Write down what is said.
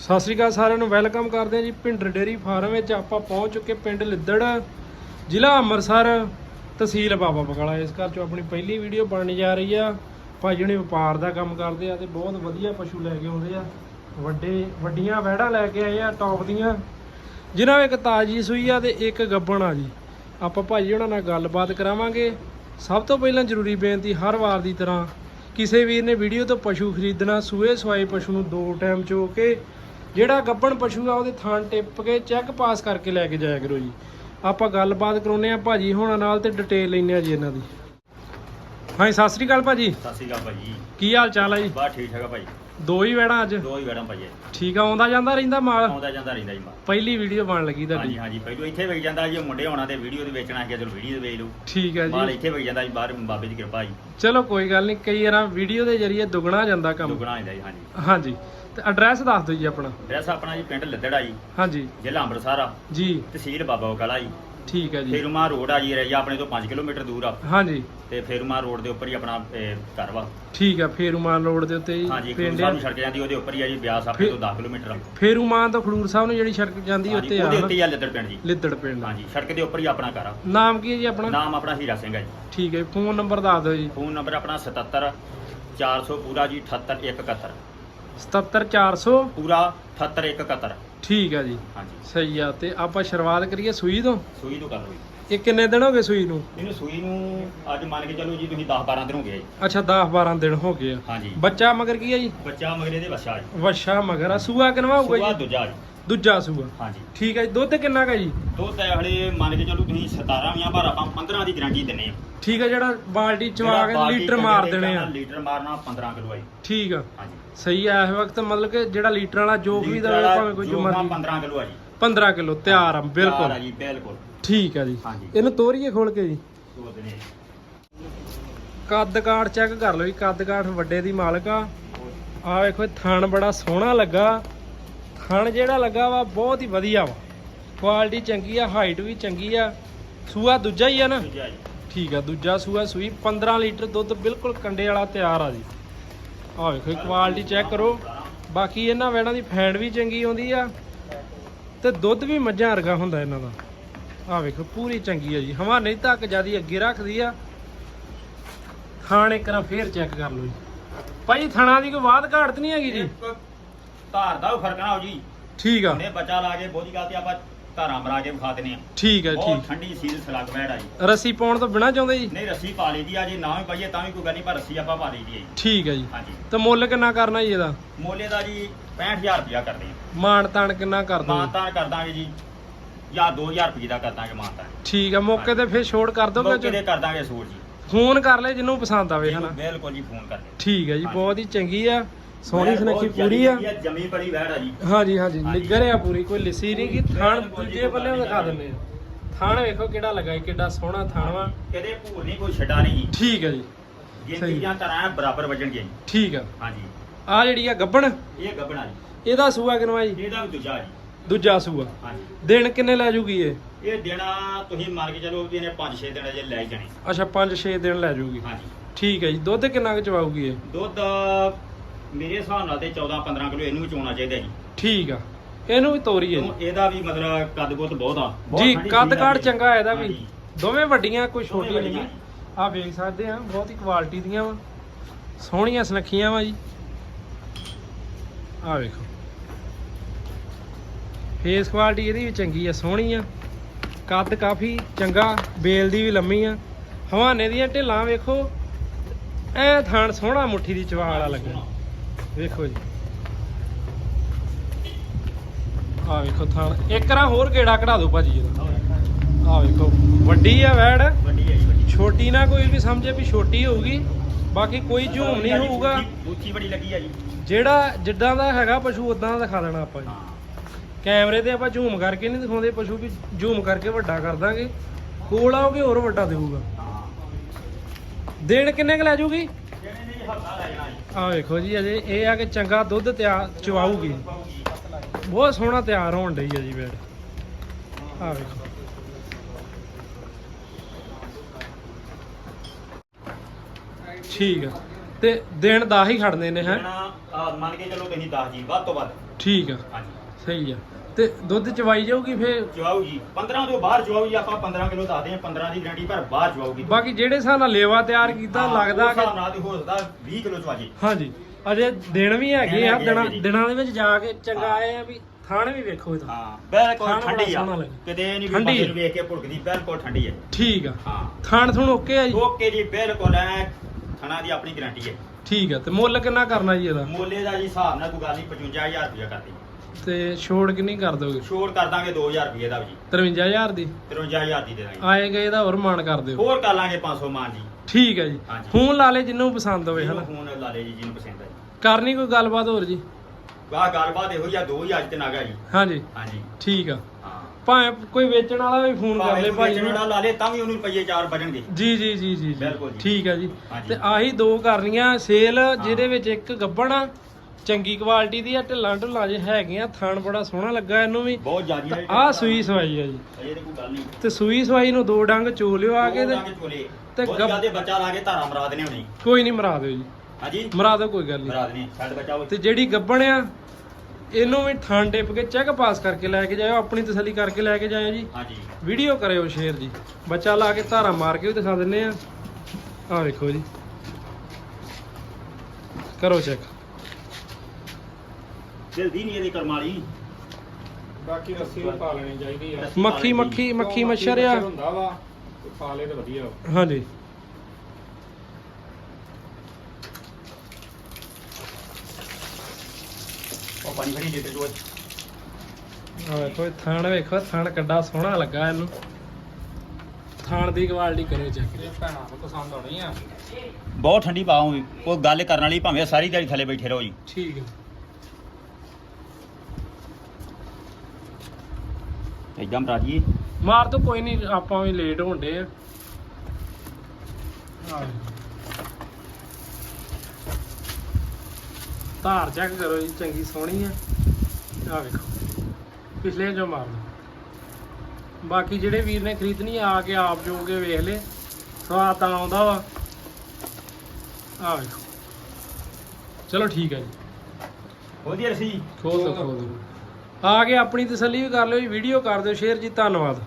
ਸਤਿ ਸ਼੍ਰੀ ਅਕਾਲ ਸਾਰਿਆਂ ਨੂੰ, ਵੈਲਕਮ ਕਰਦੇ ਹਾਂ ਜੀ ਭਿੰਡਰ ਡੇਰੀ ਫਾਰਮ ਵਿੱਚ। ਆਪਾਂ ਪਹੁੰਚ ਚੁੱਕੇ ਪਿੰਡ ਲਿੱਦੜ, ਜ਼ਿਲ੍ਹਾ ਅੰਮ੍ਰਿਤਸਰ, ਤਹਿਸੀਲ ਬਾਬਾ ਬਕਾਲਾ ਇਸ ਘਰ ਚੋਂ ਆਪਣੀ ਪਹਿਲੀ ਵੀਡੀਓ ਬਣਨ ਜਾ ਰਹੀ ਆ। ਭਾਈ ਜਣੇ ਵਪਾਰ ਦਾ ਕੰਮ ਕਰਦੇ ਆ ਤੇ ਬਹੁਤ ਵਧੀਆ ਪਸ਼ੂ ਲੈ ਕੇ ਆਉਂਦੇ ਆ। ਵੱਡੇ, ਵੱਡੀਆਂ ਵਹਿੜਾਂ ਲੈ ਕੇ ਆਏ ਆ, ਟੌਪ ਦੀਆਂ। ਜਿਨ੍ਹਾਂ ਇੱਕ ਤਾਜੀ ਸੂਈ ਆ ਤੇ ਇੱਕ ਗੱਬਣ ਆ ਜੀ। ਆਪਾਂ ਭਾਈ ਉਹਨਾਂ ਨਾਲ ਗੱਲਬਾਤ ਕਰਾਵਾਂਗੇ। ਸਭ ਤੋਂ ਪਹਿਲਾਂ ਜ਼ਰੂਰੀ ਬੇਨਤੀ ਹਰ ਵਾਰ ਦੀ ਤਰ੍ਹਾਂ, ਕਿਸੇ ਵੀਰ ਨੇ ਵੀਡੀਓ ਤੋਂ ਪਸ਼ੂ ਖਰੀਦਣਾ, ਸੂਏ ਸਵਾਏ ਪਸ਼ੂ ਨੂੰ ਦੋ ਟਾਈਮ ਚੋ ਕੇ ਜਿਹੜਾ ਗੱਬਣ ਪਸ਼ੂ ਆ, ਉਹਦੇ ਥਾਂ ਟਿੱਪ ਕੇ ਚੈੱਕ ਪਾਸ ਕਰਕੇ ਲੈ ਕੇ ਜਾਇਆ ਕਰੋ ਜੀ। ਆਪਾਂ ਗੱਲਬਾਤ ਕਰਾਉਨੇ ਆ ਭਾਜੀ ਹੋਣਾ ਨਾਲ ਤੇ ਡਿਟੇਲ ਲੈਣੇ ਆ ਜੀ ਇਹਨਾਂ ਦੀ। ਹਾਂਜੀ ਸਤਿ ਸ੍ਰੀ ਅਕਾਲ ਭਾਜੀ। ਸਤਿ ਸ਼੍ਰੀ ਅਕਾਲ ਭਾਜੀ। ਕੀ ਹਾਲ ਚਾਲ ਆ ਜੀ? ਬਾ ਠੀਕ ਠਾਕ ਆ ਭਾਈ ਦੋ ਹੀ ਵੈੜਾਂ ਅੱਜ। ਦੋ ਹੀ ਵੜਾਂ ਭਾਈ ਠੀਕ ਆ ਆਉਂਦਾ ਜਾਂਦਾ ਰਹਿੰਦਾ ਮਾਲ? ਆਉਂਦਾ ਜਾਂਦਾ ਰਹਿੰਦਾ ਜੀ ਮਾਲ। ਪਹਿਲੀ ਵੀਡੀਓ ਬਣ ਲੱਗੀ ਹਾਂਜੀ ਤੁਹਾਡੀ। ਹਾਂਜੀ ਪਹਿਲੋਂ ਇੱਥੇ ਵੇਚ ਜਾਂਦਾ ਜੀ ਮੁੰਡੇ ਆਉਣਾ ਤੇ ਵੀਡੀਓ ਦੇ ਵੇਚਣਾ ਹੈ ਚਲੋ ਵੀਡੀਓ ਦੇ ਵੇਚ ਲਓ। ਠੀਕ ਹੈ ਮਾਲ ਜੀ ਇੱਥੇ ਵੇਚ ਜਾਂਦਾ ਜੀ ਬਾਹਰ ਬਾਬੇ ਦੀ ਕਿਰਪਾ ਜੀ। ਚਲੋ ਕੋਈ ਗੱਲ ਨਹੀਂ ਕਈ ਵਾਰਾਂ ਵੀਡੀਓ ਦੇ ਜਰੀਏ ਦੁੱਗਣਾ ਜਾਂਦਾ ਕੰਮ। ਦੁਗਣਾ ਹੁੰਦਾ ਜੀ ਹਾਂਜੀ। ਹਾਂਜੀ ਤੇ ਐਡਰੈਸ ਦੱਸ ਦਿਓ ਜੀ ਆਪਣਾ। ਐਡਰੈਸ ਆਪਣਾ ਜੀ ਪਿੰਡ ਲੱਦੜਾ ਜੀ ਹਾਂਜੀ। ਜ਼ਿਲ੍ਹਾ ਅੰਮ੍ਰਿਤਸਰ ਆ। ਜੀ। ਤਹਿਸੀਲ ਬਾਬਾ ਬਕਾਲਾ ਜੀ। ਠੀਕ ਹੈ ਜੀ। ਫੇਰੂਮਾ ਰੋਡ ਆ ਜੀ ਰਹੀ ਆਪਣੇ ਤੋਂ 5 ਕਿਲੋਮੀਟਰ ਦੂਰ ਆ। ਹਾਂਜੀ। ਤੇ ਫੇਰੂਮਾ ਰੋਡ ਦੇ ਉੱਪਰ ਹੀ ਆਪਣਾ ਇਹ, ਘਰ ਵਾ। ਠੀਕ ਆ ਫੇਰੂਮਾਨ ਰੋਡ ਦੇ ਉੱਤੇ ਹਾਂਜੀ ਜੀ ਪਿੰਡ ਸਾਹਿਬ ਨੂੰ ਸੜਕ ਜਾਂਦੀ ਉਹਦੇ ਉੱਪਰ ਹੀ ਆ ਜੀ ਬਿਆਸ ਆਪਣੇ ਤੋਂ 10 ਕਿਲੋਮੀਟਰ ਆ। ਫੇਰੂਮਾਨ ਤੋਂ ਖਡੂਰ ਸਾਹਿਬ ਨੂੰ ਜਿਹੜੀ ਸੜਕ ਜਾਂਦੀ ਹਾਂਜੀ, ਉੱਤੇ ਆ ਉਹਦੇ? ਉੱਤੇ ਹੀ ਆ ਲੱਦੜ ਪਿੰਡ ਜੀ। ਲਿੱਦੜ ਪਿੰਡ। ਹਾਂਜੀ ਸੜਕ ਦੇ ਉੱਪਰ ਹੀ ਆਪਣਾ ਘਰ ਆ। ਨਾਮ ਕੀ ਹੈ ਜੀ ਆਪਣਾ? ਨਾਮ ਆਪਣਾ ਹੀਰਾ ਸਿੰਘ ਹੈ ਜੀ। ਠੀਕ ਹੈ ਫੋਨ ਨੰਬਰ ਦੱਸ ਦਿਓ ਜੀ। ਫੋਨ ਨੰਬਰ ਆਪਣਾ 77 400 ਪੂਰਾ ਜੀ 78171 77400 ਪੂਰਾ 78171 ਠੀਕ ਹੈ ਜੀ। ਹਾਂਜੀ। ਸਹੀ ਆ ਤੇ ਆਪਾਂ ਸ਼ੁਰੂਆਤ ਕਰੀਏ ਸੂਈ ਤੋਂ? ਸੂਈ ਤੋਂ ਕਰ ਜੀ। ਇਹ ਕਿੰਨੇ ਦਿਨ ਹੋ ਗਏ ਸੂਈ ਨੂੰ? ਇਹਨੂੰ ਸੂਈ ਨੂੰ ਅੱਜ ਮੰਨ ਕੇ ਚੱਲੋ ਜੀ ਤੁਸੀਂ 10 12 ਦਿਨ ਹੋ ਗਏ ਜੀ। ਅੱਛਾ 10 12 ਦਿਨ ਹੋ ਗਏ ਆ। ਹਾਂਜੀ। ਬੱਚਾ ਮਗਰ ਕੀ ਹੈ ਜੀ? ਬੱਚਾ ਮਗਰੇ ਦੇ ਬੱਚਾ ਜੀ। ਵਛਾ ਮਗਰ ਆ। ਸੂਆ ਕਿਨਵਾ ਹੋਊਗਾ ਸੂਆ ਜੀ ਦੂਜਾ ਜੀ। ਦੂਜਾ ਸੂਆ। ਹਾਂਜੀ। ਠੀਕ ਹੈ ਜੀ ਦੁੱਧ ਕਿੰਨਾ ਕਾ ਜੀ? ਦੁੱਧ ਹੈ ਹਲੇ ਮੰਨ ਕੇ ਚੱਲੋ ਤੁਸੀਂ 17 ਵੀਆਂ ਪਰ ਆਪਾਂ 15 ਦੀ ਗਾਰੰਟੀ ਦਿੰਨੇ ਆ ਠੀਕ ਹੈ ਜਿਹੜਾ ਬਾਲਟੀ ਚਵਾ ਕੇ ਲੀਟਰ ਮਾਰ ਦੇਣੇ ਆ। ਲੀਟਰ ਮਾਰਨਾ 15 ਕਿਲੋ ਆਈ ਠੀਕ ਆ। ਹਾਂਜੀ। ਸਹੀ ਆ ਇਸ ਵਕਤ ਮਤਲਬ ਕਿ ਜਿਹੜਾ ਲੀਟਰ ਵਾਲਾ ਜੋ ਵੀ ਦਵੇ ਭਾਵੇਂ ਕੋਈ ਜੋ ਜੋ ਮਰਜ਼ੀ 15 ਕਿਲੋ ਆ ਜੀ। 15 ਕਿਲੋ ਤਿਆਰ ਆ ਬਿਲਕੁਲ ਆ ਜੀ ਬਿਲਕੁਲ। ਠੀਕ ਆ ਜੀ। ਇਹਨੂੰ ਤੋਰੀਏ ਖੋਲ ਕੇ ਜੀ। ਕੱਦ ਕਾਠ ਚੈੱਕ ਕਰ ਲਓ ਜੀ ਕੱਦ ਕਾਠ ਵੱਡੇ ਦੀ ਮਾਲਕ ਆ। ਆ ਵੇਖੋ ਥਣ ਬੜਾ ਸੋਹਣਾ ਲੱਗਾ। ਥਣ ਜਿਹੜਾ ਲੱਗਾ ਵਾ ਬਹੁਤ ਹੀ ਵਧੀਆ ਵਾ। ਕੁਆਲਿਟੀ ਚੰਗੀ ਆ ਹਾਈਟ ਵੀ ਚੰਗੀ ਆ। ਸੂਆ ਦੂਜਾ ਹੀ ਆ ਨਾ? ਦੂਜਾ ਜੀ। ਠੀਕ ਆ ਦੂਜਾ ਸੂਆ ਸੂਈ 15 ਲੀਟਰ ਦੁੱਧ ਬਿਲਕੁਲ ਕੰਡੇ ਵਾਲਾ ਤਿਆਰ ਆ ਜੀ। ਆ ਵੇਖੋ ਕੁਆਲਿਟੀ ਚੈੱਕ ਕਰੋ। ਬਾਕੀ ਇਹਨਾਂ ਵੇੜਾਂ ਦੀ ਫੈਂਡ ਵੀ ਚੰਗੀ ਆਉਂਦੀ ਆ ਤੇ ਦੁੱਧ ਵੀ ਮੱਝਾਂ ਵਰਗਾ ਹੁੰਦਾ ਇਹਨਾਂ ਦਾ। ਆ ਵੇਖੋ ਪੂਰੀ ਚੰਗੀ ਆ ਜੀ। ਹਵਾਨੇ ਤੱਕ ਜਿਆਦੀ ਅੱਗੇ ਰੱਖਦੀ ਆ। ਥਾਣ ਇੱਕ ਵਾਰ ਫੇਰ ਚੈੱਕ ਕਰ ਲਓ ਜੀ। ਭਾਈ ਥਣਾ ਦੀ ਕੋਈ ਬਾਤ ਘਾਟ ਨਹੀਂ ਹੈਗੀ ਜੀ? ਧਾਰ ਦਾ ਫ਼ਰਕ ਨਾ ਹੋ ਜੀ। ਠੀਕ ਆ। ਉਹਨੇ ਬੱਚਾ ਲਾ ਕੇ ਬਹੁਤੀ ਗੱਲ ਤੇ ਆਪਾਂ ਧਾਰਾਂ ਮਰਾ ਕੇ ਵਿਖਾ ਦਿੰਨੇ ਆ ਠੀਕ ਆ ਬਹੁਤ ਠੀਕ। ਠੰਡੀ ਸੀਲ ਸਲੱਗ ਆ ਜੀ। ਰੱਸੀ ਪਾਉਣ ਤੋਂ ਬਿਨਾ ਚਾਹੁੰਦੇ ਜੀ? ਨਹੀਂ ਰੱਸੀ ਪਾ ਲਈ ਦੀ ਆ ਜੇ ਨਾ ਵੀ ਪਾਈਏ ਤਾਂ ਵੀ ਕੋਈ ਗੱਲ ਨਹੀਂ ਪਰ ਰੱਸੀ ਆਪਾਂ ਪਾ ਲਈ ਦੀ ਆ ਜੀ। ਠੀਕ ਆ ਜੀ। ਹਾਂਜੀ। ਤੇ ਮੁੱਲ ਕਿੰਨਾ ਕਰਨਾ ਜੀ ਇਹਦਾ? ਮੋਲੇ ਦਾ ਜੀ 65000 ਰੁਪਇਆ ਕਰਦੇ ਆ। ਮਾਣ ਤਾਣ ਕਿੰਨਾ ਕਰ ਦੋ ਮਾਨਤਾਨ ਕਰ ਦਾਂਗੇ ਜੀ ਜਾਂ 2000 ਰੁਪਏ ਦਾ ਕਰ ਦਾਂਗੇ ਮਾਨਤਾਨ ਠੀਕ ਆ ਮੌਕੇ ਤੇ ਫੇਰ ਛੋੜ ਕਰ ਦੋਗੇ ਮੌਕੇ ਤੇ ਕਰ ਦਾਂਗੇ ਸੂਰ ਜੀ। ਫੋਨ ਕਰ ਲੈ ਜਿਹਨੂੰ ਪਸੰਦ ਆਵੇ ਹਨਾ? ਬਿਲਕੁਲ ਜੀ ਫੋਨ ਕਰਦੇ ਠੀਕ ਹੈ ਜੀ। ਬਹੁਤ ਹੀ ਚੰਗੀ ਆ। ਸੋਹਣੀ ਸੁਨੱਖੀ ਪੂਰੀ ਆ। ਜਮੀ ਬੜੀ ਵੈੜ ਆ ਜੀ। ਹਾਂਜੀ ਹਾਂਜੀ। ਨਿੱਗਰ ਆ ਪੂਰੀ ਕੋਈ ਲਿਸੀ ਨਹੀਂ ਕਿ ਥਾਣ ਦੂਜੇ ਪੱਲੇ ਦਿਖਾ ਦਿੰਦੇ ਆ। ਥਾਣ ਵੇਖੋ ਕਿਹੜਾ ਲੱਗਾ ਈ, ਕਿੱਡਾ ਸੋਹਣਾ ਥਾਣ ਵਾ। ਕਦੇ ਭੂਰ ਨਹੀਂ ਕੋਈ ਛੱਡਾ ਨਹੀਂ ਜੀ। ਠੀਕ ਹੈ ਜੀ। ਸਹੀ। ਚੀਜ਼ਾਂ ਤਰ੍ਹਾਂ ਬਰਾਬਰ ਵਜਣਗੀਆਂ ਜੀ। ਠੀਕ ਆ। ਹਾਂਜੀ। ਆ ਜਿਹੜੀ ਆ ਗੱਬਣ ਇਹ ਗੱਬਣਾ ਜੀ। ਇਹਦਾ ਸੂਆ ਕਿਨਵਾ ਜੀ? ਇਹਦਾ ਵੀ ਦੂਜਾ ਜੀ। ਦੂਜਾ ਸੂਆ। ਹਾਂਜੀ। ਦਿਨ ਕਿੰਨੇ ਲੈ ਜੂਗੀ ਇਹ? ਇਹ ਦੇਣਾ ਤੁਸੀਂ ਮੰਨ ਕੇ ਚਲੋ ਵੀ ਇਹਨੇ 5-6 ਦਿਨ ਅਜੇ ਲੈ ਜਾਣੇ। ਅੱਛਾ 5-6 ਦਿਨ ਲੈ ਜੂਗੀ। ਹਾਂਜੀ। ਠੀਕ ਹੈ ਜੀ। ਦੁੱਧ ਕਿੰਨਾ ਕੁ ਚਵਾਊਗੀ ਇਹ? ਦੁੱਧ ਮੇਰੇ ਹਿਸਾਬ ਨਾਲ ਤੇ 14-15 ਕਿਲੋ ਇਹਨੂੰ ਵੀ ਚੋਣਾ ਚਾਹੀਦਾ ਜੀ। ਠੀਕ ਆ। ਇਹਨੂੰ ਵੀ ਤੋਰੀ ਹੈ ਕਿਉਂ? ਇਹਦਾ ਵੀ ਮਤਲਬ ਕੱਦ ਕੁੱਦ ਬਹੁਤ ਆ। ਬਹੁਤ ਜੀ ਠੰਡੀ ਕੱਦ ਚੀਜ਼ ਆ ਕਾਠ ਜੀ। ਚੰਗਾ ਇਹਦਾ ਵੀ। ਹਾਂਜੀ। ਦੋਵੇਂ ਵੱਡੀਆਂ ਕੋਈ ਦੋਵੇਂ ਛੋਟੀਆਂ ਨਹੀਂ। ਆ ਵੇਖ ਸਕਦੇ ਆ ਬਹੁਤ ਹੀ ਕੁਆਲਿਟੀ ਦੀਆਂ ਵਾ। ਸੋਹਣੀਆਂ ਸੁਨੱਖੀਆਂ ਵਾ ਜੀ। ਆ ਵੇਖੋ। ਫੇਸ ਕੁਆਲਿਟੀ ਇਹਦੀ ਵੀ ਚੰਗੀ ਆ ਸੋਹਣੀ ਆ। ਕੱਦ ਕਾਫੀ ਚੰਗਾ ਬੇਲ ਦੀ ਵੀ ਲੰਮੀ ਆ। ਹਵਾਨੇ ਦੀਆਂ ਢਿੱਲਾਂ ਵੇਖੋ। ਐ ਥਾਣ ਸੋਹਣਾ ਮੁੱਠੀ ਦੀ ਚਵਾ ਵਾਲਾ ਲੱਗਾ ਵੇਖੋ ਜੀ। ਆ ਵੇਖੋ ਥਾਣ ਇੱਕ ਰਾਂ ਹੋਰ ਗੇੜਾ ਕਢਾ ਦਿਓ ਭਾਜੀ ਇਹਦਾ ਆ ਵੇਖੋ ਵੱਡੀ ਆ ਵੈੜ। ਵੱਡੀ ਹੈ ਜੀ ਵੱਡੀ। ਛੋਟੀ ਨਾ ਕੋਈ ਵੀ ਸਮਝੇ ਵੀ ਛੋਟੀ ਹੋਊਗੀ। ਬਾਕੀ ਕੋਈ ਝੂਮ ਨਹੀਂ ਹੋਊਗਾ। ਉੱਚੀ ਬੜੀ ਲੱਗੀ ਆ ਜੀ। ਜਿਹੜਾ ਜਿੱਦਾਂ ਦਾ ਹੈਗਾ ਪਸ਼ੂ ਉਦਾਂ ਦਾ ਦਿਖਾ ਦੇਣਾ ਆਪਾਂ ਜੀ। ਕੈਮਰੇ ਤੇ ਆਪਾਂ ਝੂਮ ਕਰਕੇ ਨਹੀਂ ਦਿਖਾਉਂਦੇ ਪਸ਼ੂ ਵੀ ਝੂਮ ਕਰਕੇ ਵੱਡਾ ਕਰ ਦਾਂਗੇ। ਕੋਲ ਆਓਗੇ ਹੋਰ ਵੱਡਾ ਦੇਊਗਾ ਦੇਣ ਕਿੰਨੇ ਕੁ ਲੈ ਜੂਗੀ? ਜਿਹੜੇ ਨੇ ਹੱਥਾ ਲੈ ਜਾਣਾ ਜੀ। ਆ ਵੇਖੋ ਜੀ ਅਜੇ ਇਹ ਆ ਕਿ ਚੰਗਾ ਦੁੱਧ ਤਿਆਰ ਚਵਾਊਗੀ ਬਹੁਤ ਸੋਹਣਾ ਤਿਆਰ ਹੋਣ ਡਈ ਆ ਜੀ ਬੈਡ ਆ ਵੇਖੋ। ਠੀਕ ਆ। ਤੇ ਦਿਨ ਦਾ ਹੀ ਖੜਨੇ ਨੇ ਹੈ? ਮੰਨ ਕੇ ਚਲੋ ਤੁਸੀਂ 10 ਜੀ ਵੱਧ ਤੋਂ ਵੱਧ। ਠੀਕ ਆ। ਹਾਂਜੀ। ਸਹੀ ਆ। ਤੇ ਦੁੱਧ ਚਵਾਈ ਜਾਊਗੀ ਫੇਰ? ਚਵਾਊ ਜੀ 15 ਤੋਂ ਬਾਹਰ ਚਵਾਊ ਜੀ ਆਪਾਂ 15 ਕਿਲੋ ਦੱਸਦੇ ਹਾਂ 15 ਦੀ ਗਰੰਟੀ ਪਰ ਬਾਹਰ ਚਵਾਊਗੀ ਬਾਕੀ ਜਿਹੜੇ ਹਿਸਾਬ ਨਾਲ ਲੇਵਾ ਤਿਆਰ ਕੀਤਾ ਲੱਗਦਾ ਕਿ ਨਾਲ ਤੇ ਹੋ ਸਕਦਾ 20 ਕਿਲੋ ਚਵਾਜੀ ਹਾਂਜੀ। ਅਜੇ ਦਿਨ ਵੀ ਹੈਗੇ ਆ ਦਿਨਾਂ ਆ। ਦਿਨਾਂ ਦੇ ਵਿੱਚ ਜਾ ਕੇ ਚੰਗਾ। ਆਏ ਆ ਵੀ ਥਾਣ ਵੀ ਵੇਖੋ ਇਹਦਾ। ਹਾਂ ਬਿਲਕੁਲ ਠੰਡੀ ਆ। ਕਿਤੇ ਨਹੀਂ ਵੀ ਬੰਦੇ ਆ। ਨੂੰ ਵੇਖ ਕੇ ਭੁੜਕਦੀ ਬਿਲਕੁਲ ਠੰਡੀ ਹੈ ਠੀਕ ਆ। ਹਾਂ। ਥਾਣ ਥੁਣ ਓਕੇ ਆ ਜੀ? ਓਕੇ ਜੀ ਬਿਲਕੁਲ ਐ ਖਾਣਾ ਦੀ ਆਪਣੀ ਗਾਰੰਟੀ ਹੈ ਠੀਕ ਆ ਤੇ ਮੁੱਲ ਕਿੰਨਾ ਕਰਨਾ ਜੀ ਇਹਦਾ? ਮੋਲੇ ਦਾ ਜੀ ਹਿਸਾਬ ਨਾਲ ਕੋਈ ਗੱਲ ਨਹੀਂ 55000 ਰੁਪਇਆ ਕਰਦੀ ਤੇ ਛੋੜ ਕਿੰਨੀ ਕਰ ਦੋਗੇ? ਛੋੜ ਕਰ ਦਾਂਗੇ 2000 ਰੁਪਏ ਦਾ ਵੀ ਜੀ। 53000 ਦੀ? 53000 ਦੀ ਦੇ ਦਾਂਗੇ ਆਏ ਗਏ ਦਾ ਹੋਰ ਮਾਨ ਕਰ ਦਿਓ। ਹੋਰ ਕਰ ਲਾਂਗੇ 500 ਮਾਨ ਜੀ। ਠੀਕ ਹੈ ਜੀ। ਹਾਂਜੀ। ਫੋਨ ਲਾ ਲੈ ਜਿੰਨੂੰ ਪਸੰਦ ਹੋਵੇ ਹਨਾ? ਫੋਨ ਲਾ ਲੈ ਜੀ ਜਿਹਨੂੰ ਪਸੰਦ ਹੈ ਕਰਨੀ ਕੋਈ ਗੱਲਬਾਤ ਹੋਰ ਜੀ? ਵਾਹ ਗੱਲਬਾਤ ਇਹੋ ਜਿਹਾ 2000 ਤੇ ਨਾਗਾ ਜੀ। ਹਾਂਜੀ। ਹਾਂਜੀ। ਠੀਕ ਆ। ਹਾਂ। ਭਾਵੇਂ ਕੋਈ ਵੇਚਣ ਵਾਲਾ ਵੀ ਫੋਨ ਕਰ ਲੈ ਭਾਈ ਵੇਚਣ ਨੂੰ। ਲਾ ਲੇ ਤਾਂ ਵੀ ਉਹਨੂੰ ਰੁਪਈਏ 4 ਬਚਣਗੇ ਜੀ। ਜੀ ਜੀ ਜੀ ਜੀ ਬਿਲਕੁਲ ਜੀ। ਠੀਕ ਆ ਜੀ। ਹਾਂਜੀ। ਤੇ ਆਹੀ ਦੋ ਕਰਨੀਆਂ ਸੇਲ ਜਿਹਦੇ ਵਿੱਚ ਇੱਕ ਗੱਬਣ ਆ ਚੰਗੀ ਕੁਆਲਿਟੀ ਦੀ ਆ ਢਿੱਲਾਂ ਢੁੱਲਾਂ ਜੇ ਹੈਗੀਆਂ ਥਣ ਬੜਾ ਸੋਹਣਾ ਲੱਗਾ ਇਹਨੂੰ ਵੀ। ਬਹੁਤ ਜ਼ਿਆਦੀ ਹੈ ਆ ਸੂਈ ਸਵਾਈ ਆ ਜੀ। ਅਜੇ ਤੇ ਕੋਈ ਗੱਲ ਨਹੀਂ। ਤੇ ਸੂਈ ਸਵਾਈ ਨੂੰ ਦੋ ਡੰਗ ਚੋ ਲਿਓ ਆ ਕੇ ਤੇ ਤੇ ਤੇ ਗੱਬ- ਗੱਬ ਦੇ ਬੱਚਾ ਲਾ ਕੇ ਧਾਰਾ ਮਰਾ ਦੇਣੇ ਹੋਣੀ। ਕੋਈ ਨਹੀਂ ਮਰਾ ਦਿਓ ਜੀ। ਹਾਂਜੀ? ਮਰਾ ਦਿਓ ਕੋਈ ਗੱਲ ਨਹੀਂ। ਮਰਾ ਦੇਣੇ ਛੱਡ ਬੱਚਾ ਤੇ ਜਿਹੜੀ ਗੱਬਣ ਆ ਇਹਨੂੰ ਵੀ ਥਣ ਟਿਪ ਕੇ ਚੈੱਕ ਪਾਸ ਕਰਕੇ ਲੈ ਕੇ ਜਾਇਓ ਆਪਣੀ ਤਸੱਲੀ ਕਰਕੇ ਲੈ ਕੇ ਜਾਇਓ ਜੀ। ਹਾਂਜੀ। ਵੀਡੀਓ ਕਰਿਓ ਸ਼ੇਅਰ ਜੀ। ਬੱਚਾ ਲਾ ਕੇ ਧਾਰਾ ਮਾਰ ਕੇ ਵੀ ਦਿਖਾ ਦਿੰਨੇ ਆ। ਆਹ ਵੇਖੋ ਜੀ। ਕਰੋ ਚੈੱਕ। ਜਲਦੀ ਨਹੀਂ ਇਹਦੇ ਕਰਮ ਵਾਲੀ ਬਾਕੀ ਰੱਸੀ ਵੀ ਪਾ ਲੈਣੀ ਚਾਹੀਦੀ ਆ। ਰੱਸੀ ਮੱਖੀ ਮੱਖੀ ਮੱਖੀ ਮੱਛਰ ਆ। ਹੁੰਦਾ ਵਾ ਤੇ ਪਾ ਲੇ ਤਾਂ ਵਧੀਆ। ਵਾ। ਹਾਂਜੀ। ਉਹ ਪਾਣੀ ਭਰੀ ਦੇ ਤੇ ਜੋ ਆਹ ਵੇਖੋ ਇਹ ਥਣ ਵੇਖੋ ਥਣ ਕਿੱਡਾ ਸੋਹਣਾ ਲੱਗਾ ਇਹਨੂੰ। ਥਣ ਦੀ ਕੁਆਲਿਟੀ ਕਰੋ ਚੈੱਕ ਇਹ ਭੈਣਾਂ ਨੂੰ ਪਸੰਦ ਆਉਣੀ ਆ। ਬਹੁਤ ਠੰਡੀ ਪਾਉਂ ਕੋਈ ਗੱਲ ਕਰਨ ਵਾਲੀ ਭਾਵੇਂ ਸਾਰੀ ਦਿਹਾੜੀ ਥੱਲੇ ਬੈਠੇ ਰਹੋ ਜੀ। ਠੀਕ ਹੈ ਇਦਾਂ ਰਾਜੀ ਮਾਰ ਤੋਂ ਕੋਈ ਨਹੀਂ ਆਪਾਂ ਵੀ ਲੇਟ ਹੋਣਦੇ ਆ। ਧਾਰ ਚੈੱਕ ਕਰੋ ਜੀ ਚੰਗੀ ਸੋਹਣੀ ਆ। ਆ ਵੇਖੋ ਪਿਛਲੇ ਜੋ ਮਾਰ ਲਓ ਬਾਕੀ ਜਿਹੜੇ ਵੀਰ ਨੇ ਖਰੀਦਣੀ ਆ ਕੇ ਆਪ ਜੋ ਕੇ ਵੇਖ ਲੇ ਸਵਾਦ ਤਾਂ ਆਉਂਦਾ ਵਾ। ਆ ਵੇਖੋ। ਚਲੋ ਠੀਕ ਹੈ ਜੀ। ਵਧੀਆ ਰਸੀ। ਖੋਲ ਦੋ ਖੋਲ ਦੋ। ਆ ਕੇ ਆਪਣੀ ਤਸੱਲੀ ਵੀ ਕਰ ਲਿਓ ਜੀ ਵੀਡੀਓ ਕਰ ਦਿਓ ਸ਼ੇਅਰ ਜੀ ਧੰਨਵਾਦ।